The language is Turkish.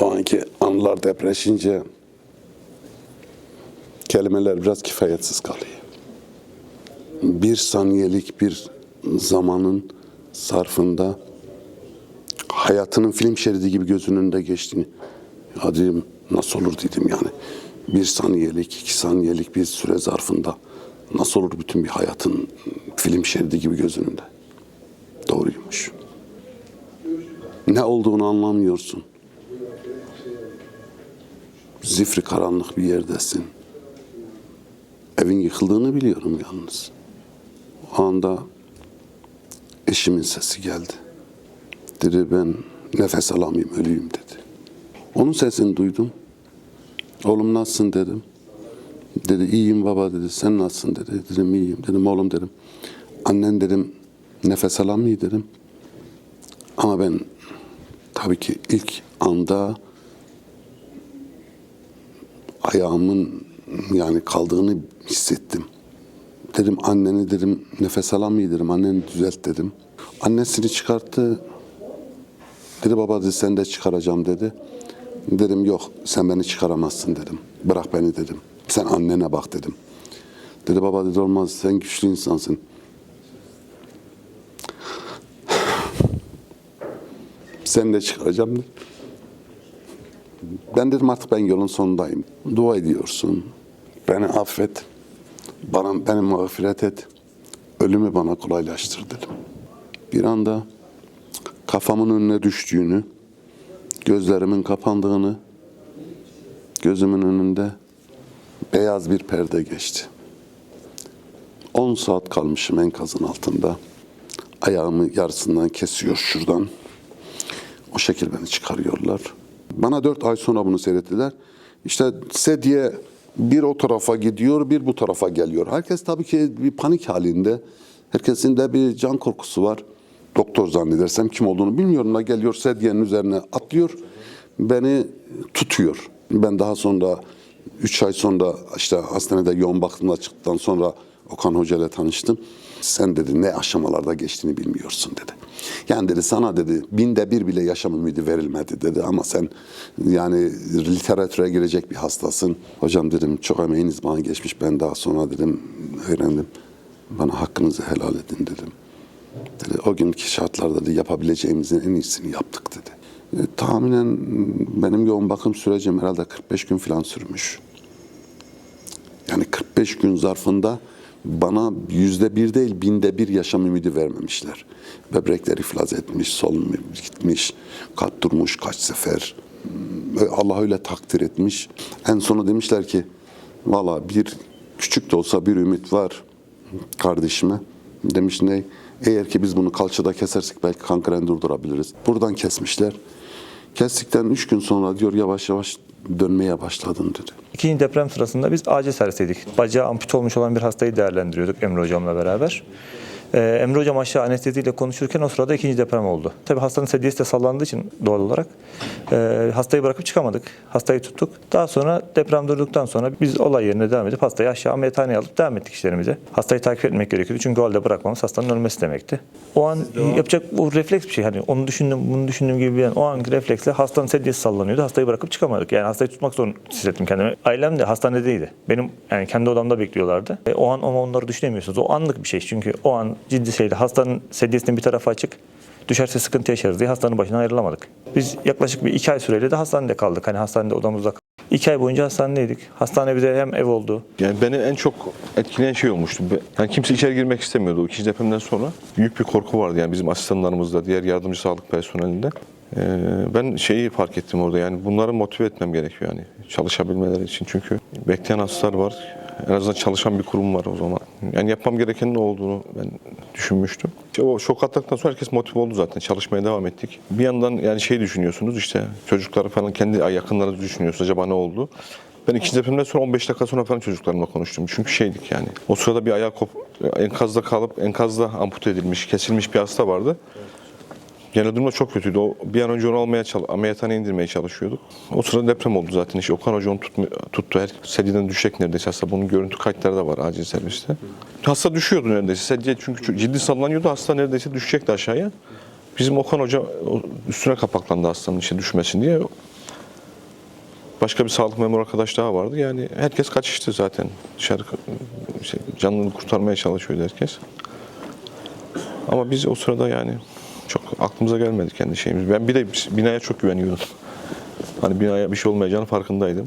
O, anki anılar depreşince kelimeler biraz kifayetsiz kalıyor. Bir saniyelik bir zamanın sarfında hayatının film şeridi gibi gözünün önünde geçtiğini dedim nasıl olur dedim yani. Bir saniyelik, iki saniyelik bir süre zarfında nasıl olur bütün bir hayatın film şeridi gibi gözünün önünde. Doğruymuş. Ne olduğunu anlamıyorsun. Zifri karanlık bir yerdesin. Evin yıkıldığını biliyorum yalnız. O anda eşimin sesi geldi. Dedi ben nefes alamayayım ölüyüm dedi. Onun sesini duydum. Oğlum nasılsın dedim. Dedi iyiyim baba dedi. Sen nasılsın dedi. Dedim iyiyim. Dedim oğlum dedim. Annen dedim nefes alamıyor dedim. Ama ben tabii ki ilk anda ayağımın yani kaldığını hissettim. Dedim anneni dedim nefes alamıyor dedim. Anneni düzelt dedim. Annesini çıkarttı. Dedi baba dedi sen de çıkaracağım dedi. Dedim yok sen beni çıkaramazsın dedim. Bırak beni dedim. Sen annene bak dedim. Dedi baba dedi olmaz sen güçlü insansın. Sen de çıkaracağım dedi. Ben dedim artık ben yolun sonundayım. Dua ediyorsun. Beni affet. Bana beni mağfiret et. Ölümü bana kolaylaştır dedim. Bir anda kafamın önüne düştüğünü, gözlerimin kapandığını, gözümün önünde beyaz bir perde geçti. 10 saat kalmışım enkazın altında. Ayağımı yarısından kesiyor şuradan. O şekil beni çıkarıyorlar. Bana dört ay sonra bunu seyrettiler. İşte sedye bir o tarafa gidiyor, bir bu tarafa geliyor. Herkes tabii ki bir panik halinde. Herkesin de bir can korkusu var. Doktor zannedersem kim olduğunu bilmiyorum da geliyor sedyenin üzerine atlıyor. Beni tutuyor. Ben daha sonra 3 ay sonra işte hastanede yoğun bakımda çıktıktan sonra Okan Hoca ile tanıştım. Sen dedi ne aşamalarda geçtiğini bilmiyorsun dedi. Yani dedi sana dedi binde bir bile yaşam ümidi verilmedi dedi ama sen yani literatüre girecek bir hastasın. Hocam dedim çok emeğiniz bana geçmiş ben daha sonra dedim öğrendim. Bana hakkınızı helal edin dedim. Dedi, o günkü şartlarda dedi, yapabileceğimizin en iyisini yaptık dedi. E, tahminen benim yoğun bakım sürecim herhalde 45 gün falan sürmüş. Yani 45 gün zarfında bana yüzde bir değil binde bir yaşam ümidi vermemişler. Böbrekler iflas etmiş, solunum gitmiş, kalp durmuş kaç sefer. Ve Allah öyle takdir etmiş. En sonu demişler ki valla bir küçük de olsa bir ümit var kardeşime. Demiş ne? Eğer ki biz bunu kalçada kesersek belki kankren durdurabiliriz. Buradan kesmişler. Kestikten üç gün sonra diyor yavaş yavaş dönmeye başladın dedi. İkinci deprem sırasında biz acil servisteydik. Bacağı ampute olmuş olan bir hastayı değerlendiriyorduk Emre Hocam'la beraber. Ee, Emre Hocam aşağı anesteziyle konuşurken o sırada ikinci deprem oldu. Tabii hastanın sedyesi de sallandığı için doğal olarak e, hastayı bırakıp çıkamadık. Hastayı tuttuk. Daha sonra deprem durduktan sonra biz olay yerine devam edip hastayı aşağı ameliyathaneye alıp devam ettik işlerimize. Hastayı takip etmek gerekiyordu çünkü o halde bırakmamız hastanın ölmesi demekti. O an yapacak bu refleks bir şey. Hani onu düşündüm, bunu düşündüğüm gibi yani o anki refleksle hastanın sedyesi sallanıyordu. Hastayı bırakıp çıkamadık. Yani hastayı tutmak zorunda hissettim kendimi. Ailem de hastanedeydi. Benim yani kendi odamda bekliyorlardı. E, o an ama onları düşünemiyorsunuz. O anlık bir şey çünkü o an ciddi şeydi. Hastanın sedyesinin bir tarafı açık. Düşerse sıkıntı yaşarız diye hastanın başına ayrılamadık. Biz yaklaşık bir iki ay süreyle de hastanede kaldık. Hani hastanede odamızda kaldık. İki ay boyunca hastanedeydik. Hastane bize hem ev oldu. Yani beni en çok etkileyen şey olmuştu. Yani kimse içeri girmek istemiyordu o ikinci depremden sonra. Büyük bir korku vardı yani bizim asistanlarımızda, diğer yardımcı sağlık personelinde. Ee, ben şeyi fark ettim orada yani bunları motive etmem gerekiyor yani çalışabilmeleri için. Çünkü bekleyen hastalar var. En azından çalışan bir kurum var o zaman. Yani yapmam gerekenin ne olduğunu ben düşünmüştüm. İşte o şok attıktan sonra herkes motive oldu zaten. Çalışmaya devam ettik. Bir yandan yani şey düşünüyorsunuz işte çocukları falan kendi yakınları düşünüyorsunuz. Acaba ne oldu? Ben ikinci depremden sonra 15 dakika sonra falan çocuklarımla konuştum. Çünkü şeydik yani. O sırada bir ayağı kop, enkazda kalıp enkazda ampute edilmiş, kesilmiş bir hasta vardı. Genel durumda çok kötüydü. O, bir an önce onu almaya çalış, ameliyathaneye indirmeye çalışıyorduk. O sırada deprem oldu zaten. İşte Okan Hoca onu tutma, tuttu. Her sediden düşecek neredeyse hasta. Bunun görüntü kayıtları da var acil serviste. Hasta düşüyordu neredeyse. Sedye çünkü ciddi sallanıyordu. Hasta neredeyse düşecekti aşağıya. Bizim Okan Hoca üstüne kapaklandı hastanın işte düşmesin diye. Başka bir sağlık memuru arkadaş daha vardı. Yani herkes kaçıştı zaten. Dışarı şey, canını kurtarmaya çalışıyordu herkes. Ama biz o sırada yani aklımıza gelmedi kendi şeyimiz. Ben bir de binaya çok güveniyordum. Hani binaya bir şey olmayacağını farkındaydım.